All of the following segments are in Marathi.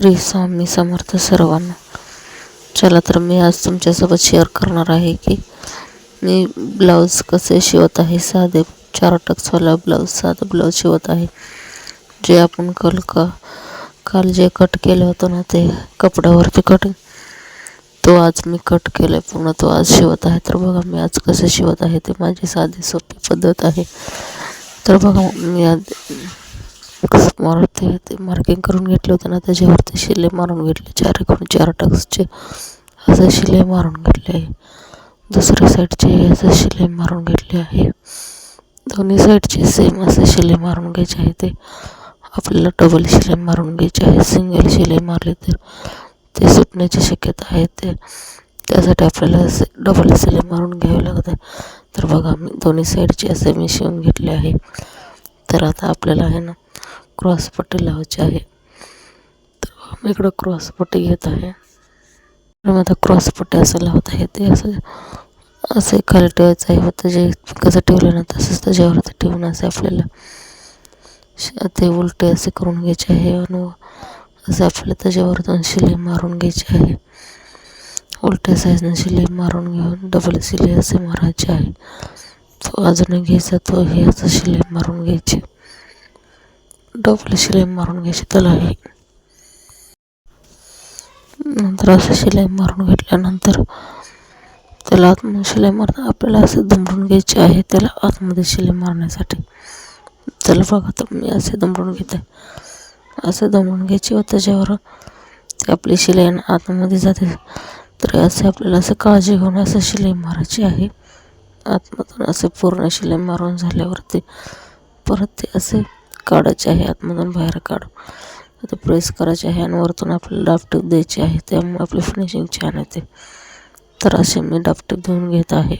श्री स्वामी समर्थ सर्वांना. चला तर मी आज तुमच्यासोबत शेअर करणार आहे की मी ब्लाऊज कसे शिवत आहे? साधे चार टक्सवाला ब्लाऊज साधं ब्लाऊज शिवत आहे. जे आपण कल का काल जे कट केलं होतं ना ते कपड्यावरती कट तो आज मी कट केलं आहे पूर्ण तो आज शिवत आहे. तर बघा मी आज कसं शिवत आहे ते माझी साधी सोपी पद्धत आहे. तर बघा मी आज मारते ते मार्किंग करून घेतलं होतं ना त्याच्यावरती शिले मारून घेतले चार एकूण चार टक्सचे. असं शिलाई मारून घेतले आहे. दुसऱ्या साईडचे असं शिलाई मारून घेतले आहे. दोन्ही साईडचे सेम असं शिलाई मारून घ्यायचे आहे ते. आपल्याला डबल शिलाई मारून घ्यायची आहे सिंगल शिलाई मारली तर ते सुटण्याची शक्यता आहे ते. त्यासाठी आपल्याला असे डबल शिलाई मारून घ्यावे लागत आहे. तर बघा मी दोन्ही साईडचे असे मी शिवून घेतले आहे. तर आता आपल्याला आहे ना क्रॉस पट्टी लावायची आहे. तर मी इकडं क्रॉस पट्टी घेत आहे. तर आता क्रॉस पट्टी असं लावत आहे. ते असं असे खाली ठेवायचं आहे. होतं जे कसं ठेवलं ना तसंच त्याच्यावरती ठेवून असे आपल्याला ते उलटे असे करून घ्यायचे आहे. आणि असं आपल्याला त्याच्यावरतून शिलाई मारून घ्यायची आहे. उलट्या साईजनं शिलाई मारून घेऊन डबल शिलाई असे मारायचे आहे. तो अजून घ्यायचा तो हे असं शिलाई मारून घ्यायची. डबल शिलाई मारून घ्यायची त्याला नंतर असं शिलाई मारून घेतल्यानंतर त्याला आतमध्ये शिलाई मारता आपल्याला असं दमडून घ्यायचे आहे त्याला आतमध्ये शिलाई मारण्यासाठी. त्याला बघा तर मी असे दमडून घेते. असं दमडून घ्यायची व त्याच्यावर ते आपली शिलाई आतमध्ये जाते. तर असे आपल्याला असं काळजी घेऊन असं शिलाई मारायची आहे. आतमधून असे पूर्ण शिलाई मारून झाल्यावरती परत ते असे काढायचे आहे आतमधून बाहेर काढू. आता प्रेस करायचे आहे आणि वरतून आपल्याला डापटीप द्यायची आहे. त्यामुळे आपली फिनिशिंग छान येते तर असे मी डापटीप देऊन घेत आहे.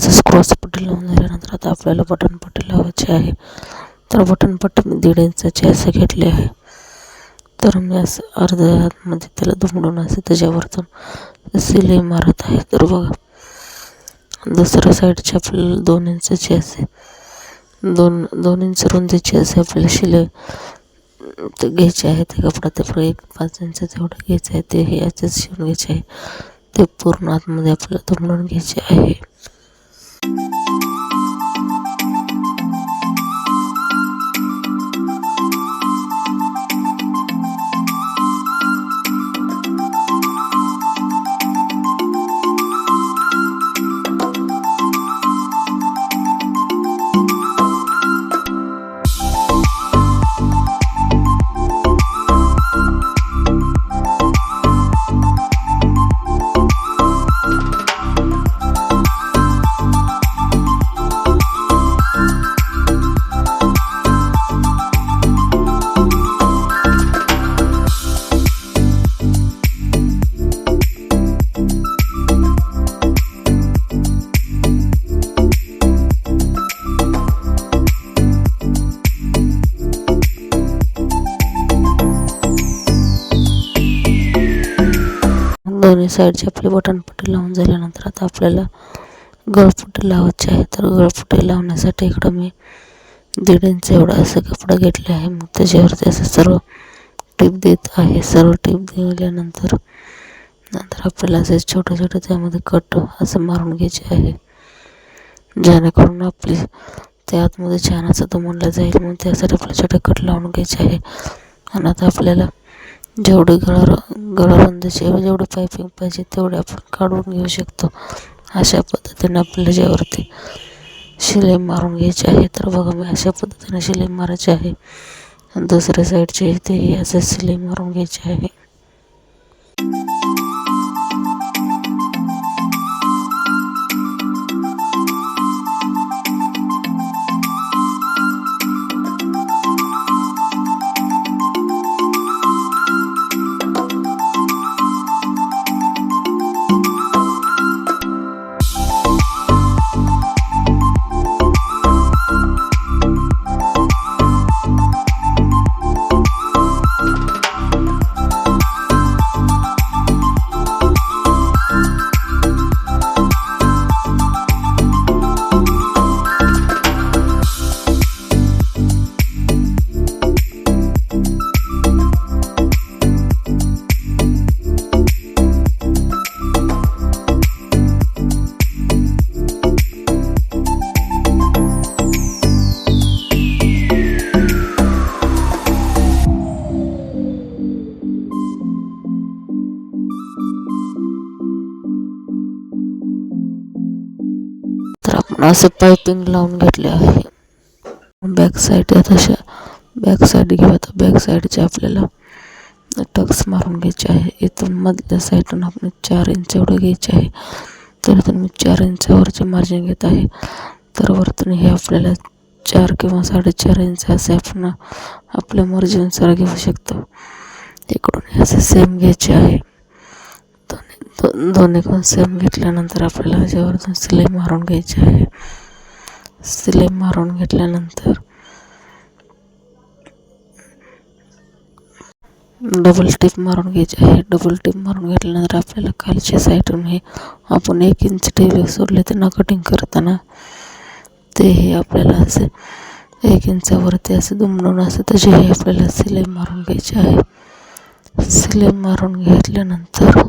त्याचं क्रॉस पट्टी लावून झाल्यानंतर आता आपल्याला बटन पट्टी लावायची आहे. तर बटन पट्टी मी दीड इंचाची असे घेतले आहे. तर मी असं अर्ध्या हातमध्ये त्याला दुमडून असं त्याच्यावरतून सिलाई मारत आहे. तर बघा दुसऱ्या साईडची आपल्याला दोन इंचाची असे दोन दोन इंच रुंदीची असे आपल्याला शिलाई ते घ्यायचे आहे. ते कपडा ते एक पाच इंच तेवढं घ्यायचं आहे. ते हे याचेच शिवून घ्यायचे आहे. ते पूर्ण आतमध्ये आपल्याला दुमडून घ्यायचे आहे. साईडची आपली बटनपट्टी लावून झाल्यानंतर आता आपल्याला गळपट्टी लावायची आहे. तर गळपट्टी लावण्यासाठी इकडं मी दीड इंच एवढा असं कपडा घेतले आहे. मग त्याच्यावरती असं सर्व टीप देत आहे. सर्व टीप दिल्यानंतर नंतर आपल्याला असे छोटे छोटे त्यामध्ये कट असं मारून घ्यायचे आहे. जेणेकरून आपली ते आतमध्ये छान असं दमवलं जाईल. म्हणून त्यासाठी आपल्याला छोटे कट लावून घ्यायचे आहे. आणि आता आपल्याला जेवढे गळ गळाबंदीचे जेवढे पायपिंग पाहिजे तेवढे आपण काढून घेऊ शकतो. अशा पद्धतीने आपल्याला ज्यावरती शिलाई मारून घ्यायची आहे तर बघा मी अशा पद्धतीने शिलाई मारायची आहे. दुसऱ्या साईडचे ते असं शिलाई मारून घ्यायची आहे. आपण असं पायपिंग लावून घेतले आहे. बॅक साईड तशा. बॅक साईड घेऊ आता. बॅक साईडचे आपल्याला टक्स मारून घ्यायचे आहे. इथून मधल्या साईडून आपण चार इंच एवढं घ्यायचे आहे. तर इथून मी चार इंचावरचे मार्जिन घेत आहे. तर वरतून हे आपल्याला चार किंवा साडेचार इंच असे आपण आपल्या मर्जीनुसार घेऊ शकतो. इकडून हे असे सेम घ्यायचे आहे. दो दोन्ही पण सेम घेतल्यानंतर आपल्याला ह्याच्यावरतून सिलाई मारून घ्यायची आहे. सिलाई मारून घेतल्यानंतर डबल टिप मारून घ्यायची आहे. डबल टिप मारून घेतल्यानंतर आपल्याला खालच्या साईडून हे आपण एक इंच ठेवले सोडले त्यांना कटिंग करताना ते हे आपल्याला असे एक इंचावरती असं दुमडून असं त्याची हे आपल्याला सिलाई मारून घ्यायची आहे. सिलाई मारून घेतल्यानंतर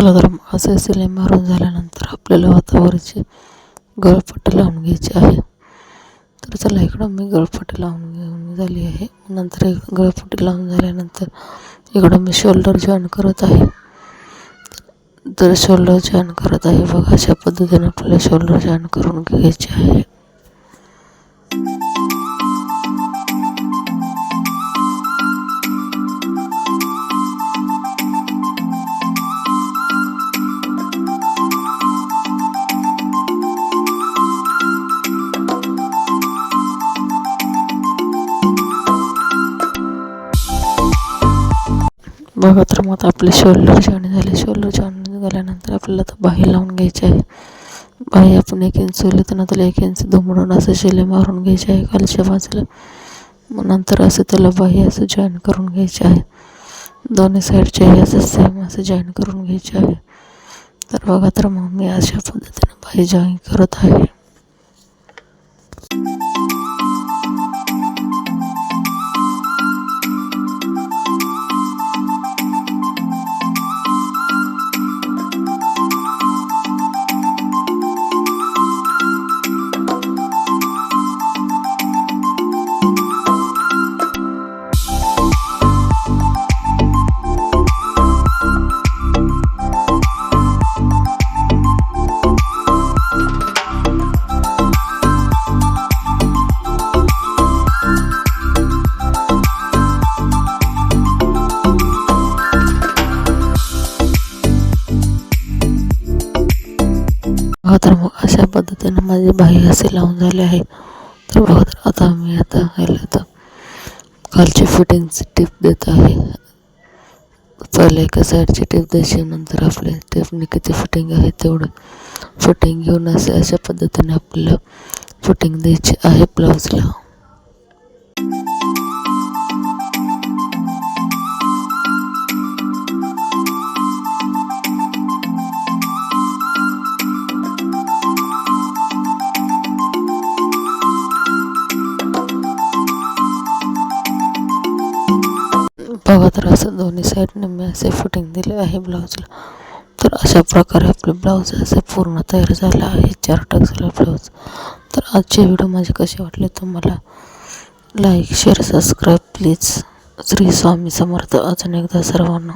चला तर असे सिलेम मारून झाल्यानंतर आपल्याला वातावरणाची गळपट्टे लावून घ्यायची आहे. तर चला इकडं मी गळपट्टे लावून घेऊन झाली आहे. नंतर एक गळपट्टी लावून झाल्यानंतर इकडं मी शोल्डर जॉईन करत आहे. तर शोल्डर जॉईन करत आहे बघा अशा पद्धतीने आपल्याला शोल्डर जॉईन करून घ्यायचे आहे. बघा तर मग आता आपले शोल्डर जॉईन झाले. शोल्डर जॉईन झाल्यानंतर आपल्याला आता बाही लावून घ्यायची आहे. बाही आपण एक इंच सोडली तर त्याला एक इंच दुमडून असं शिले मारून घ्यायचे आहे खालच्या बाजूला. मग नंतर असं त्याला बाही असं जॉईन करून घ्यायचे आहे. दोन्ही साईडचे हे असं सेम असं जॉईन करून घ्यायचे आहे. तर बघा तर मग मी अशा पद्धतीने बाही जॉईन करत आहे. बघा तर मग अशा पद्धतीने माझे बाही असे लावून झाले आहे तर बघा तर आता मी आता ह्याला आता खालची फिटिंगची टिप देत आहे. पहिले एका साईडची टिप द्यायची नंतर आपल्या टिपने किती फिटिंग आहे तेवढं. फिटिंग घेऊन असे अशा पद्धतीने आपल्याला फिटिंग द्यायची आहे ब्लाऊजला तर असं दोन्ही साईडने मी असे फिटिंग दिले आहे ब्लाऊजला तर अशा प्रकारे आपले ब्लाऊज असे पूर्ण तयार झालं आहे चार टक्सला ब्लाऊज तर आजचे व्हिडिओ माझे कसे वाटले तुम्हाला? Like share subscribe please Shri Swami Samarth अजून एकदा सर्वांना.